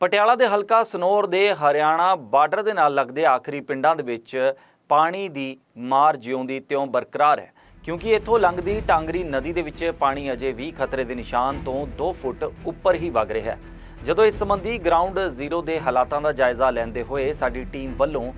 ਪਟਿਆਲਾ ਦੇ ਹਲਕਾ ਸਨੌਰ ਦੇ ਹਰਿਆਣਾ ਬਾਰਡਰ ਦੇ ਨਾਲ ਲੱਗਦੇ ਆਖਰੀ ਪਿੰਡਾਂ ਦੇ ਵਿੱਚ ਪਾਣੀ ਦੀ ਮਾਰ ਜਿਉਂਦੀ ਤਿਉਂ ਬਰਕਰਾਰ ਹੈ, ਕਿਉਂਕਿ ਇੱਥੋਂ ਲੰਘਦੀ ਟਾਂਗਰੀ ਨਦੀ ਦੇ ਵਿੱਚ ਪਾਣੀ ਅਜੇ ਵੀ ਖਤਰੇ ਦੇ ਨਿਸ਼ਾਨ ਤੋਂ 2 ਫੁੱਟ ਉੱਪਰ ਹੀ ਵਗ ਰਿਹਾ ਹੈ। ਜਦੋਂ ਇਸ ਸੰਬੰਧੀ ਗਰਾਊਂਡ ਜ਼ੀਰੋ ਦੇ ਹਾਲਾਤਾਂ ਦਾ ਜਾਇਜ਼ਾ ਲੈਂਦੇ ਹੋਏ ਸਾਡੀ ਟੀਮ ਵੱਲੋਂ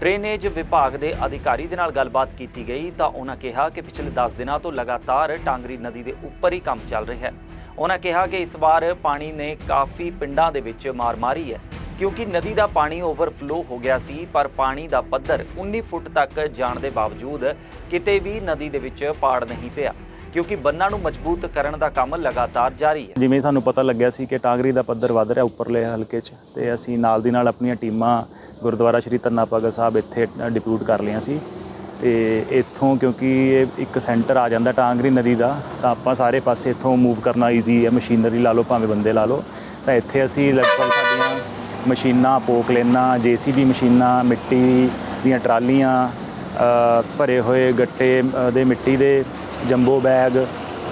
ਡਰੇਨੇਜ ਵਿਭਾਗ ਦੇ ਅਧਿਕਾਰੀ ਦੇ ਨਾਲ ਗੱਲਬਾਤ ਕੀਤੀ ਗਈ ਤਾਂ ਉਹਨਾਂ ਕਿਹਾ ਕਿ ਪਿਛਲੇ 10 ਦਿਨਾਂ ਤੋਂ ਲਗਾਤਾਰ ਟਾਂਗਰੀ ਨਦੀ ਦੇ ਉੱਪਰ ਹੀ ਕੰਮ ਚੱਲ ਰਿਹਾ ਹੈ। ਉਹਨਾਂ ਕਿਹਾ ਕਿ ਇਸ ਵਾਰ ਪਾਣੀ ਨੇ ਕਾਫੀ ਪਿੰਡਾਂ ਦੇ ਵਿੱਚ ਮਾਰ ਮਾਰੀ ਹੈ, ਕਿਉਂਕਿ ਨਦੀ ਦਾ ਪਾਣੀ ਓਵਰਫਲੋ ਹੋ ਗਿਆ ਸੀ, ਪਰ ਪਾਣੀ ਦਾ ਪੱਧਰ 19 ਫੁੱਟ ਤੱਕ ਜਾਣ ਦੇ ਬਾਵਜੂਦ ਕਿਤੇ ਵੀ ਨਦੀ ਦੇ ਵਿੱਚ ਪਾੜ ਨਹੀਂ ਪਿਆ, ਕਿਉਂਕਿ ਬੰਨਾਂ ਨੂੰ ਮਜ਼ਬੂਤ ਕਰਨ ਦਾ ਕੰਮ ਲਗਾਤਾਰ ਜਾਰੀ ਹੈ। ਜਿਵੇਂ ਸਾਨੂੰ ਪਤਾ ਲੱਗਿਆ ਸੀ ਕਿ ਟਾਂਗਰੀ ਦਾ ਪੱਧਰ ਵੱਧ ਰਿਹਾ ਉੱਪਰਲੇ ਹਲਕੇ 'ਚ, ਤੇ ਅਸੀਂ ਨਾਲ ਦੀ ਨਾਲ ਆਪਣੀਆਂ ਟੀਮਾਂ ਗੁਰਦੁਆਰਾ ਸ਼੍ਰੀ ਧੰਨਾ ਭਗਤ ਸਾਹਿਬ ਇੱਥੇ ਡਿਪਿਊਟ ਕਰ ਲਈਆਂ ਸੀ। ਤੇ ਇੱਥੋਂ ਕਿਉਂਕਿ ਇਹ ਇੱਕ ਸੈਂਟਰ ਆ ਜਾਂਦਾ ਟਾਂਗਰੀ ਨਦੀ ਦਾ ਤਾਂ ਆਪਾਂ ਸਾਰੇ ਪਾਸੇ ਇੱਥੋਂ ਮੂਵ ਕਰਨਾ ਈਜ਼ੀ ਹੈ ਮਸ਼ੀਨਰੀ ਲਾ ਲਓ ਭਾਵੇਂ ਬੰਦੇ ਲਾ ਲਓ। ਤਾਂ ਇੱਥੇ ਅਸੀਂ ਲਗਭਗ ਸਾਡੀਆਂ ਮਸ਼ੀਨਾਂ ਪੋਕਲੇਨਾਂ ਜੀਸੀਬੀ ਮਸ਼ੀਨਾਂ ਮਿੱਟੀ ਦੀਆਂ ਟਰਾਲੀਆਂ ਭਰੇ ਹੋਏ ਗੱਟੇ ਦੇ ਮਿੱਟੀ ਦੇ ਜੰਬੋ ਬੈਗ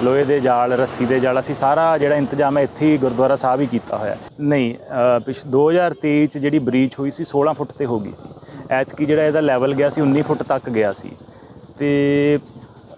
ਲੋਹੇ ਦੇ ਜਾਲ ਰੱਸੀ ਦੇ ਜਾਲ ਅਸੀਂ ਸਾਰਾ ਜਿਹੜਾ ਇੰਤਜ਼ਾਮ ਹੈ ਇੱਥੇ ਹੀ ਗੁਰਦੁਆਰਾ ਸਾਹਿਬ ਹੀ ਕੀਤਾ ਹੋਇਆ। ਨਹੀਂ ਅ, ਪਿਛ 2023 ਚ ਜਿਹੜੀ ਬ੍ਰੀਚ ਹੋਈ ਸੀ 16 ਫੁੱਟ ਤੇ ਹੋ ਗਈ ਸੀ। ਐਤਕੀ ਜਿਹੜਾ ਇਹਦਾ ਲੈਵਲ ਗਿਆ ਸੀ 19 ਫੁੱਟ ਤੱਕ ਗਿਆ ਸੀ। ਤੇ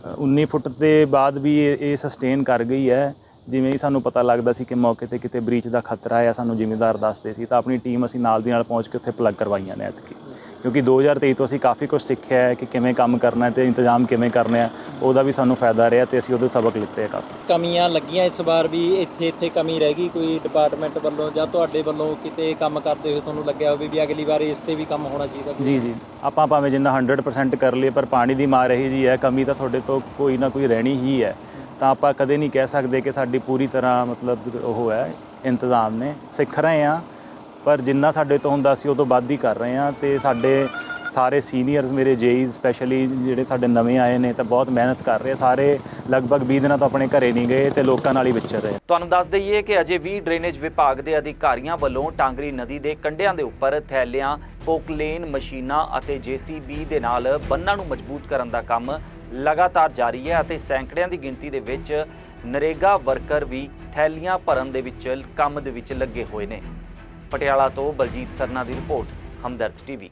ਅ, 19 ਫੁੱਟ ਦੇ ਬਾਅਦ ਵੀ ਇਹ ਸਸਟੇਨ ਕਰ ਗਈ ਹੈ। ਜਿਵੇਂ ਹੀ ਸਾਨੂੰ ਪਤਾ ਲੱਗਦਾ ਸੀ ਕਿ ਮੌਕੇ ਤੇ ਕਿਤੇ ਬ੍ਰੀਚ ਦਾ ਖਤਰਾ ਹੈ ਸਾਨੂੰ ਜ਼ਿਮੀਂਦਾਰ ਦੱਸਦੇ ਸੀ ਤਾਂ ਆਪਣੀ ਟੀਮ ਅਸੀਂ ਨਾਲ ਦੀ ਨਾਲ ਪਹੁੰਚ ਕੇ ਉੱਥੇ ਪਲੱਗ ਕਰਵਾਈਆਂ ਨੇ ਐਤਕੀ। ਕਿਉਂਕਿ 2023 ਤੋਂ ਅਸੀਂ ਕਾਫੀ ਕੁਝ ਸਿੱਖਿਆ ਹੈ ਕਿ ਕਿਵੇਂ ਕੰਮ ਕਰਨਾ ਹੈ ਤੇ ਇੰਤਜ਼ਾਮ ਕਿਵੇਂ ਕਰਨੇ ਆ ਉਹਦਾ ਵੀ ਸਾਨੂੰ ਫਾਇਦਾ ਰਿਹਾ ਤੇ ਅਸੀਂ ਉਹਦੇ ਸਬਕ ਲਿੱਤੇ ਆ ਕਾਫੀ। ਕਮੀਆਂ ਲੱਗੀਆਂ ਇਸ ਵਾਰ ਵੀ ਇੱਥੇ ਇੱਥੇ ਕਮੀ ਰਹਿ ਗਈ ਕੋਈ ਡਿਪਾਰਟਮੈਂਟ ਵੱਲੋਂ ਜਾਂ ਤੁਹਾਡੇ ਵੱਲੋਂ ਕਿਤੇ ਕੰਮ ਕਰਦੇ ਹੋਏ ਤੁਹਾਨੂੰ ਲੱਗਿਆ ਹੋਵੇ ਵੀ ਅਗਲੀ ਵਾਰ ਇਸ ਤੇ ਵੀ ਕੰਮ ਹੋਣਾ ਚਾਹੀਦਾ ਜੀ ਜੀ। ਆਪਾਂ ਭਾਵੇਂ ਜਿੰਨਾ 100% ਕਰ ਲਈਏ ਪਰ ਪਾਣੀ ਦੀ ਮਾਰ ਇਹੀ ਜੀ ਹੈ ਕਮੀ ਤਾਂ ਤੁਹਾਡੇ ਤੋਂ ਕੋਈ ਨਾ ਕੋਈ ਰਹਿਣੀ ਹੀ ਹੈ। ਤਾਂ ਆਪਾਂ ਕਦੇ ਨਹੀਂ ਕਹਿ ਸਕਦੇ ਕਿ ਸਾਡੀ ਪੂਰੀ ਤਰ੍ਹਾਂ ਮਤਲਬ ਉਹ ਹੈ ਇੰਤਜ਼ਾਮ ਨੇ। ਸਿੱਖ ਰਹੇ ਆ ਪਰ ਜਿੰਨਾ ਸਾਡੇ ਤੋਂ ਹੁੰਦਾ ਸੀ, ਉਹ ਤੋਂ ਵੱਧ ਹੀ ਕਰ ਰਹੇ ਆ ਤੇ ਸਾਡੇ ਸਾਰੇ ਸੀਨੀਅਰਸ ਮੇਰੇ ਜੇਈ ਸਪੈਸ਼ਲੀ ਜਿਹੜੇ ਸਾਡੇ ਨਵੇਂ ਆਏ ਨੇ, ਤਾਂ ਬਹੁਤ ਮਿਹਨਤ ਕਰ ਰਹੇ ਸਾਰੇ ਲਗਭਗ 20 ਦਿਨਾਂ ਤੋਂ ਆਪਣੇ ਘਰੇ ਨਹੀਂ ਗਏ ਤੇ ਲੋਕਾਂ ਨਾਲ ਹੀ ਵਿਚਰ ਰਹੇ ਤੁਹਾਨੂੰ ਦੱਸ ਦਈਏ ਕਿ ਅਜੇ ਵੀ ਡਰੇਨੇਜ ਵਿਭਾਗ ਦੇ ਅਧਿਕਾਰੀਆਂ ਵੱਲੋਂ ਟਾਂਗਰੀ ਨਦੀ ਦੇ ਕੰਢਿਆਂ ਦੇ ਉੱਪਰ ਥੈਲਿਆਂ, ਪੋਕਲੇਨ ਮਸ਼ੀਨਾਂ ਅਤੇ ਜੀਸੀਬੀ ਦੇ ਨਾਲ ਬੰਨਾਂ ਨੂੰ ਮਜ਼ਬੂਤ ਕਰਨ ਦਾ ਕੰਮ ਲਗਾਤਾਰ ਜਾਰੀ ਹੈ ਅਤੇ ਸੈਂਕੜਿਆਂ ਦੀ ਗਿਣਤੀ ਦੇ ਵਿੱਚ ਨਰੇਗਾ ਵਰਕਰ ਵੀ ਥੈਲੀਆਂ ਭਰਨ ਦੇ ਵਿੱਚ, ਕੰਮ ਦੇ ਵਿੱਚ ਲੱਗੇ ਹੋਏ ਨੇ। ਪਟਿਆਲਾ ਤੋਂ ਬਲਜੀਤ ਸਰਨਾ ਦੀ ਰਿਪੋਰਟ ਹਮਦਰਦ ਟੀਵੀ।